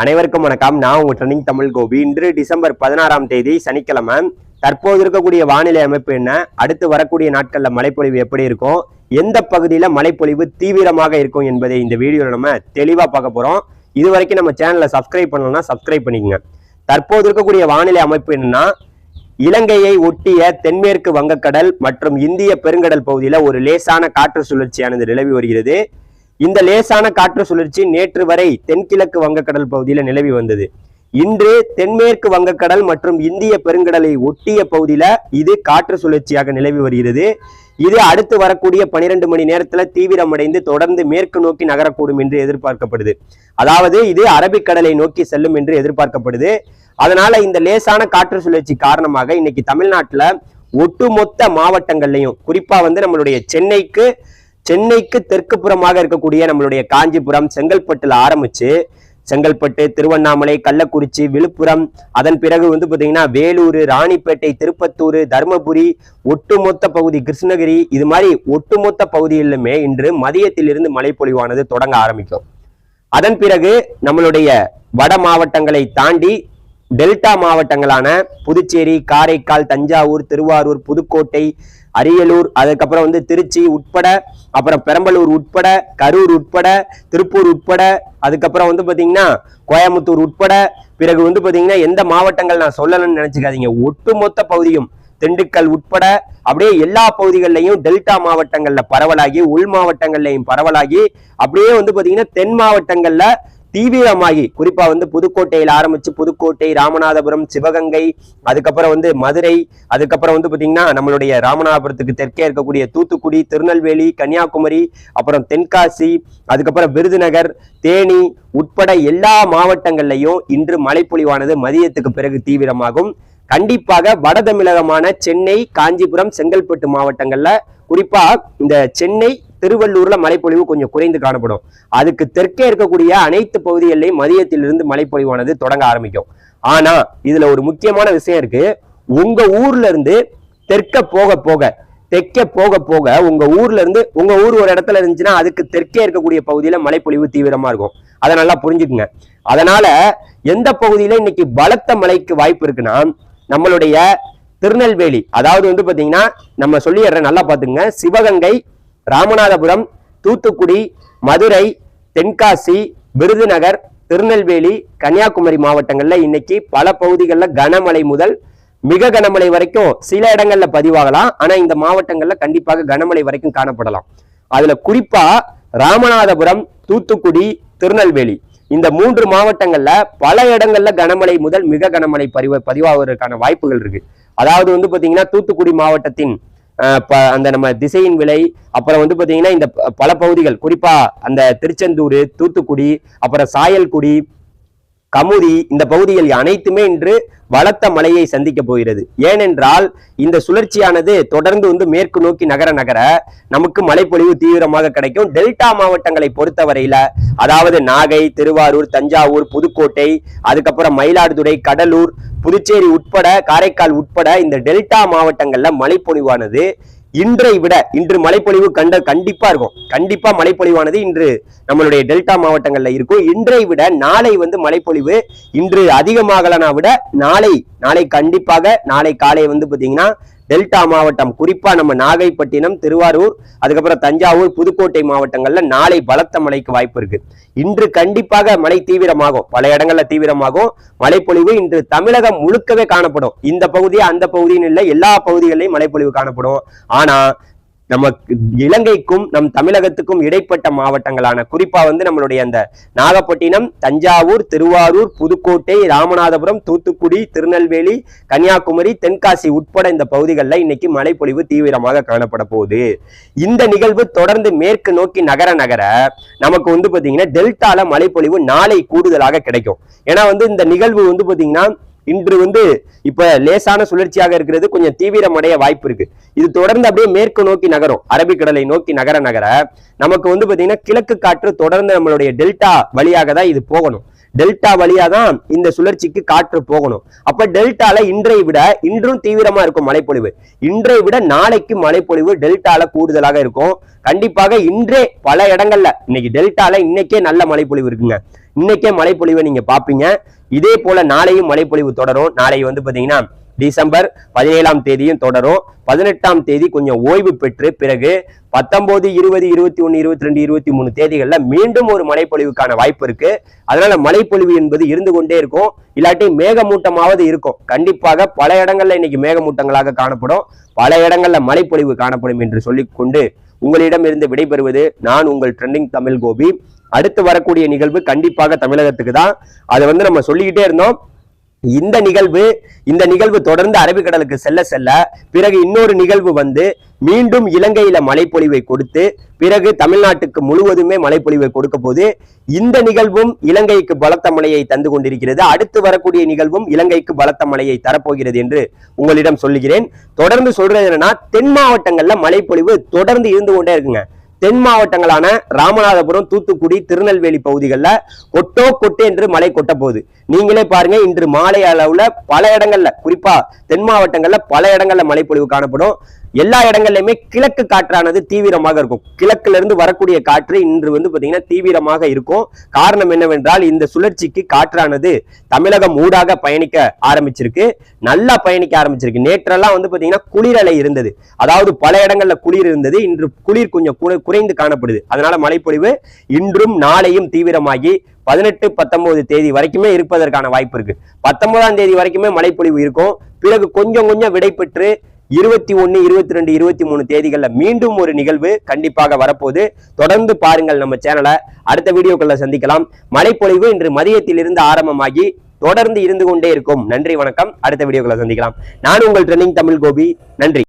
அனைவருக்கும் வணக்கம். நான் உங்க ட்ரெண்டிங் தமிழ் கோபி. இன்று டிசம்பர் பதினாறாம் தேதி சனிக்கிழமை. தற்போது இருக்கக்கூடிய வானிலை அமைப்பு என்ன? அடுத்து வரக்கூடிய நாட்கள்ல மழைப்பொழிவு எப்படி இருக்கும்? எந்த பகுதியில மழைப்பொழிவு தீவிரமாக இருக்கும் என்பதை இந்த வீடியோவில் நம்ம தெளிவா பார்க்க போறோம். இது வரைக்கும் நம்ம சேனலை சப்ஸ்கிரைப் பண்ணலன்னா சப்ஸ்கிரைப் பண்ணிக்கங்க. தற்போது இருக்கக்கூடிய வானிலை அமைப்பு என்னன்னா இலங்கையை ஒட்டிய தென்மேற்கு வங்கக்கடல் மற்றும் இந்திய பெருங்கடல் பகுதியில ஒரு லேசான காற்று சுழற்சியானது நிலவி வருகிறது. இந்த லேசான காற்று சுழற்சி நேற்று வரை தென்கிழக்கு வங்கக்கடல் பகுதியில் நிலவி வந்தது. இன்று தென்மேற்கு வங்கக்கடல் மற்றும் இந்திய பெருங்கடலை ஒட்டிய பகுதியில இது காற்று சுழற்சியாக நிலவி வருகிறது. இது அடுத்து வரக்கூடிய பனிரெண்டு மணி நேரத்துல தீவிரமடைந்து தொடர்ந்து மேற்கு நோக்கி நகரக்கூடும் என்று எதிர்பார்க்கப்படுது. அதாவது இது அரபிக்கடலை நோக்கி செல்லும் என்று எதிர்பார்க்கப்படுது. அதனால இந்த லேசான காற்று சுழற்சி காரணமாக இன்னைக்கு தமிழ்நாட்டுல ஒட்டுமொத்த மாவட்டங்கள்லையும் குறிப்பா வந்து நம்மளுடைய சென்னைக்கு சென்னைக்கு தெற்கு புறமாக இருக்கக்கூடிய நம்மளுடைய காஞ்சிபுரம் செங்கல்பட்டுல ஆரம்பிச்சு செங்கல்பட்டு திருவண்ணாமலை கள்ளக்குறிச்சி விழுப்புரம் அதன் பிறகு வந்து பார்த்தீங்கன்னா வேலூர் ராணிப்பேட்டை திருப்பத்தூர் தருமபுரி ஒட்டுமொத்த பகுதி கிருஷ்ணகிரி இது மாதிரி ஒட்டுமொத்த பகுதிகளிலுமே இன்று மதியத்திலிருந்து மழைப்பொழிவானது தொடங்க ஆரம்பிக்கும். அதன் பிறகு நம்மளுடைய வட மாவட்டங்களை தாண்டி டெல்டா மாவட்டங்களான புதுச்சேரி காரைக்கால் தஞ்சாவூர் திருவாரூர் புதுக்கோட்டை அரியலூர் அதுக்கப்புறம் வந்து திருச்சி உட்பட அப்புறம் பெரம்பலூர் உட்பட கரூர் உட்பட திருப்பூர் உட்பட அதுக்கப்புறம் வந்து பார்த்தீங்கன்னா கோயம்புத்தூர் உட்பட பிறகு வந்து பார்த்தீங்கன்னா எந்த மாவட்டங்கள் நான் சொல்லணும்னு நினைச்சுக்காதீங்க. ஒட்டுமொத்த பகுதியும் திண்டுக்கல் உட்பட அப்படியே எல்லா பகுதிகளிலையும் டெல்டா மாவட்டங்களில் பரவலாகி உள் மாவட்டங்கள்லையும் பரவலாகி அப்படியே வந்து பார்த்தீங்கன்னா தென் மாவட்டங்களில் தீவிரமாகி குறிப்பா வந்து புதுக்கோட்டையில் ஆரம்பிச்சு புதுக்கோட்டை ராமநாதபுரம் சிவகங்கை அதுக்கப்புறம் வந்து மதுரை அதுக்கப்புறம் வந்து பாத்தீங்கன்னா நம்மளுடைய ராமநாதபுரத்துக்கு தெற்கே இருக்கக்கூடிய தூத்துக்குடி திருநெல்வேலி கன்னியாகுமரி அப்புறம் தென்காசி அதுக்கப்புறம் விருதுநகர் தேனி உட்பட எல்லா மாவட்டங்கள்லையும் இன்று மழைப்பொழிவானது மதியத்துக்கு பிறகு தீவிரமாகும். கண்டிப்பாக வட தமிழகமான சென்னை காஞ்சிபுரம் செங்கல்பட்டு மாவட்டங்கள்ல குறிப்பா இந்த சென்னை திருவள்ளூர்ல மழைப்பொழிவு கொஞ்சம் குறைந்து காணப்படும். அதுக்கு தெற்கே இருக்கக்கூடிய அனைத்து பகுதிகளிலையும் மதியத்திலிருந்து மழைப்பொழிவானது தொடங்க ஆரம்பிக்கும். ஆனா இதுல ஒரு முக்கியமான விஷயம் இருக்கு. உங்க ஊர்ல இருந்து தெற்க போக போக தெற்கே போக போக உங்க ஊர்ல இருந்து உங்க ஊர் ஒரு இடத்துல இருந்துச்சுன்னா அதுக்கு தெற்கே இருக்கக்கூடிய பகுதியில மழைப்பொழிவு தீவிரமா இருக்கும். அதை நல்லா புரிஞ்சுக்குங்க. அதனால எந்த பகுதியில இன்னைக்கு பலத்த மழைக்கு வாய்ப்பு இருக்குன்னா நம்மளுடைய திருநெல்வேலி அதாவது வந்து பாத்தீங்கன்னா நம்ம சொல்லிடுறேன் நல்லா பாத்துங்க சிவகங்கை ராமநாதபுரம் தூத்துக்குடி மதுரை தென்காசி விருதுநகர் திருநெல்வேலி கன்னியாகுமரி மாவட்டங்களில் இன்னைக்கு பல பகுதிகளில் கனமழை முதல் மிக கனமழை வரைக்கும் சில இடங்கள்ல பதிவாகலாம். ஆனா இந்த மாவட்டங்கள்ல கண்டிப்பாக கனமழை வரைக்கும் காணப்படலாம். அதுல குறிப்பா ராமநாதபுரம் தூத்துக்குடி திருநெல்வேலி இந்த மூன்று மாவட்டங்கள்ல பல இடங்கள்ல கனமழை முதல் மிக கனமழை பதிவு பதிவாவதற்கான வாய்ப்புகள் இருக்கு. அதாவது வந்து பாத்தீங்கன்னா தூத்துக்குடி மாவட்டத்தின் அந்த நம்ம திசையின் விலை அப்புறம் வந்து பார்த்தீங்கன்னா இந்த பல பகுதிகள். குறிப்பா அந்த திருச்செந்தூர் தூத்துக்குடி அப்புறம் சாயல்குடி கமுதி இந்த பகுதிகள் அனைத்துமே இன்று பலத்த மழையை சந்திக்க போகிறது. ஏனென்றால் இந்த சுழற்சியானது தொடர்ந்து வந்து மேற்கு நோக்கி நகர நகர நமக்கு மழைப்பொழிவு தீவிரமாக கிடைக்கும். டெல்டா மாவட்டங்களை பொறுத்தவரையில அதாவது நாகை திருவாரூர் தஞ்சாவூர் புதுக்கோட்டை அதுக்கப்புறம் மயிலாடுதுறை கடலூர் புதுச்சேரி உட்பட காரைக்கால் உட்பட இந்த டெல்டா மாவட்டங்கள்ல மழைப்பொழிவானது இன்றை விட இன்று மழைப்பொழிவு கண்ட கண்டிப்பா இருக்கும். கண்டிப்பா மழைப்பொழிவானது இன்று நம்மளுடைய டெல்டா மாவட்டங்கள்ல இருக்கும். இன்றை விட நாளை வந்து மழைப்பொழிவு இன்று அதிகமாகலனா விட நாளை நாளை கண்டிப்பாக நாளை காலை வந்து பாத்தீங்கன்னா டெல்டா மாவட்டம் குறிப்பா நம்ம நாகைப்பட்டினம் திருவாரூர் அதுக்கப்புறம் தஞ்சாவூர் புதுக்கோட்டை மாவட்டங்கள்ல நாளை பலத்த மழைக்கு வாய்ப்பு இருக்கு. இன்று கண்டிப்பாக மழை தீவிரமாகும். பல இடங்கள்ல தீவிரமாகும். மழைப்பொழிவு இன்று தமிழகம் முழுக்கவே காணப்படும். இந்த பகுதி அந்த பகுதின்னு இல்லை எல்லா பகுதிகளிலும் மழைப்பொழிவு காணப்படும். ஆனா நம்ம இலங்கைக்கும் நம் தமிழகத்துக்கும் இடைப்பட்ட மாவட்டங்களான குறிப்பா வந்து நம்மளுடைய அந்த நாகப்பட்டினம் தஞ்சாவூர் திருவாரூர் புதுக்கோட்டை ராமநாதபுரம் தூத்துக்குடி திருநெல்வேலி கன்னியாகுமரி தென்காசி உட்பட இந்த பகுதிகளில் இன்னைக்கு மழைப்பொழிவு தீவிரமாக காணப்பட போகுது. இந்த நிகழ்வு தொடர்ந்து மேற்கு நோக்கி நகர நகர நமக்கு வந்து பாத்தீங்கன்னா டெல்டால மழைப்பொழிவு நாளை கூடுதலாக கிடைக்கும். ஏன்னா வந்து இந்த நிகழ்வு வந்து பாத்தீங்கன்னா இன்று வந்து இப்ப லேசான சுழற்சியாக இருக்கிறது. கொஞ்சம் தீவிரமடைய வாய்ப்பு இருக்கு. இது தொடர்ந்து அப்படியே மேற்கு நோக்கி நகரும். அரபிக்கடலை நோக்கி நகர நகர நமக்கு வந்து பாத்தீங்கன்னா கிழக்கு காற்று தொடர்ந்து நம்மளுடைய டெல்டா வழியாக தான் இது போகணும். டெல்டா வழியா தான் இந்த சுழற்சிக்கு காற்று போகணும். அப்ப டெல்டால இன்றை விட இன்றும் தீவிரமா இருக்கும் மழைப்பொழிவு. இன்றை விட நாளைக்கு மழைப்பொழிவு டெல்டால கூடுதலாக இருக்கும். கண்டிப்பாக இன்றே பல இடங்கள்ல இன்னைக்கு டெல்டால இன்னைக்கே நல்ல மழைப்பொழிவு இருக்குங்க. இன்னைக்கே மழைப்பொழிவை நீங்க பாப்பீங்க. இதே போல நாளையும் மழைப்பொழிவு தொடரும். நாளை வந்து பாத்தீங்கன்னா டிசம்பர் பதினேழாம் தேதியும் தொடரும். பதினெட்டாம் தேதி கொஞ்சம் ஓய்வு பெற்று பிறகு பத்தொன்பது இருபது இருபத்தி ஒன்று இருபத்தி ரெண்டு இருபத்தி மூணு தேதிகளில் மீண்டும் ஒரு மழைப்பொழிவுக்கான வாய்ப்பு இருக்கு. அதனால மழைப்பொழிவு என்பது இருந்து கொண்டே இருக்கும். இல்லாட்டி மேகமூட்டமாவது இருக்கும். கண்டிப்பாக பல இடங்கள்ல இன்னைக்கு மேகமூட்டங்களாக காணப்படும். பல இடங்கள்ல மழைப்பொழிவு காணப்படும் என்று சொல்லிக்கொண்டு உங்களிடம் இருந்து விடைபெறுவது நான் உங்கள் ட்ரெண்டிங் தமிழ் கோபி. அடுத்து வரக்கூடிய நிகழ்வு கண்டிப்பாக தமிழகத்துக்கு தான். அதை வந்து நம்ம சொல்லிக்கிட்டே இருந்தோம். இந்த நிகழ்வு இந்த நிகழ்வு தொடர்ந்து அரபிக்கடலுக்கு செல்ல செல்ல பிறகு இன்னொரு நிகழ்வு வந்து மீண்டும் இலங்கையில மழைப்பொழிவை கொடுத்து பிறகு தமிழ்நாட்டுக்கு முழுவதுமே மழைப்பொழிவை கொடுக்க போது இந்த நிகழ்வும் இலங்கைக்கு பலத்த மழையை தந்து கொண்டிருக்கிறது. அடுத்து வரக்கூடிய நிகழ்வும் இலங்கைக்கு பலத்த மழையை தரப்போகிறது என்று உங்களிடம் சொல்லுகிறேன். தொடர்ந்து சொல்றது என்னன்னா தென் மாவட்டங்கள்ல மழைப்பொழிவு தொடர்ந்து இருந்து கொண்டே இருக்குங்க. தென் மாவட்டங்களான ராமநாதபுரம் தூத்துக்குடி திருநெல்வேலி பகுதிகளில் கொட்டோ கொட்டு என்று மழை கொட்ட போகுது நீங்களே பாருங்க இன்று மாலை அளவுல பல இடங்கள்ல குறிப்பா தென் மாவட்டங்கள்ல பல இடங்கள்ல மழைப்பொழிவு காணப்படும். எல்லா இடங்கள்லையுமே கிழக்கு காற்றானது தீவிரமாக இருக்கும். கிழக்குல இருந்து வரக்கூடிய காற்று இன்று வந்து பாத்தீங்கன்னா தீவிரமாக இருக்கும். காரணம் என்னவென்றால் இந்த சுழற்சிக்கு காற்றானது தமிழகம் ஊடாக பயணிக்க ஆரம்பிச்சிருக்கு. நல்லா பயணிக்க ஆரம்பிச்சிருக்கு. நேற்றெல்லாம் வந்து பாத்தீங்கன்னா குளிரலை இருந்தது. அதாவது பல இடங்கள்ல குளிர் இருந்தது. இன்று குளிர் கொஞ்சம் குறைந்து காணப்படுது. அதனால மழைப்பொழிவு இன்றும் நாளையும் தீவிரமாகி பதினெட்டு பத்தொன்பது தேதி வரைக்குமே இருப்பதற்கான வாய்ப்பு இருக்கு. பத்தொன்பதாம் தேதி வரைக்குமே மழைப்பொழிவு இருக்கும். பிறகு கொஞ்சம் கொஞ்சம் விடை பெற்று இருபத்தி ஒன்னு இருபத்தி ரெண்டு இருபத்தி மூணு தேதிகள்ல மீண்டும் ஒரு நிகழ்வு கண்டிப்பாக வரப்போகுது. தொடர்ந்து பாருங்கள் நம்ம சேனலை. அடுத்த வீடியோக்களில் சந்திக்கலாம். மழைப்பொழிவு இன்று மதியத்திலிருந்து ஆரம்பமாகி தொடர்ந்து இருந்து கொண்டே இருக்கும். நன்றி வணக்கம். அடுத்த வீடியோக்களை சந்திக்கலாம். நான் உங்கள் ட்ரெண்டிங் தமிழ் கோபி நன்றி.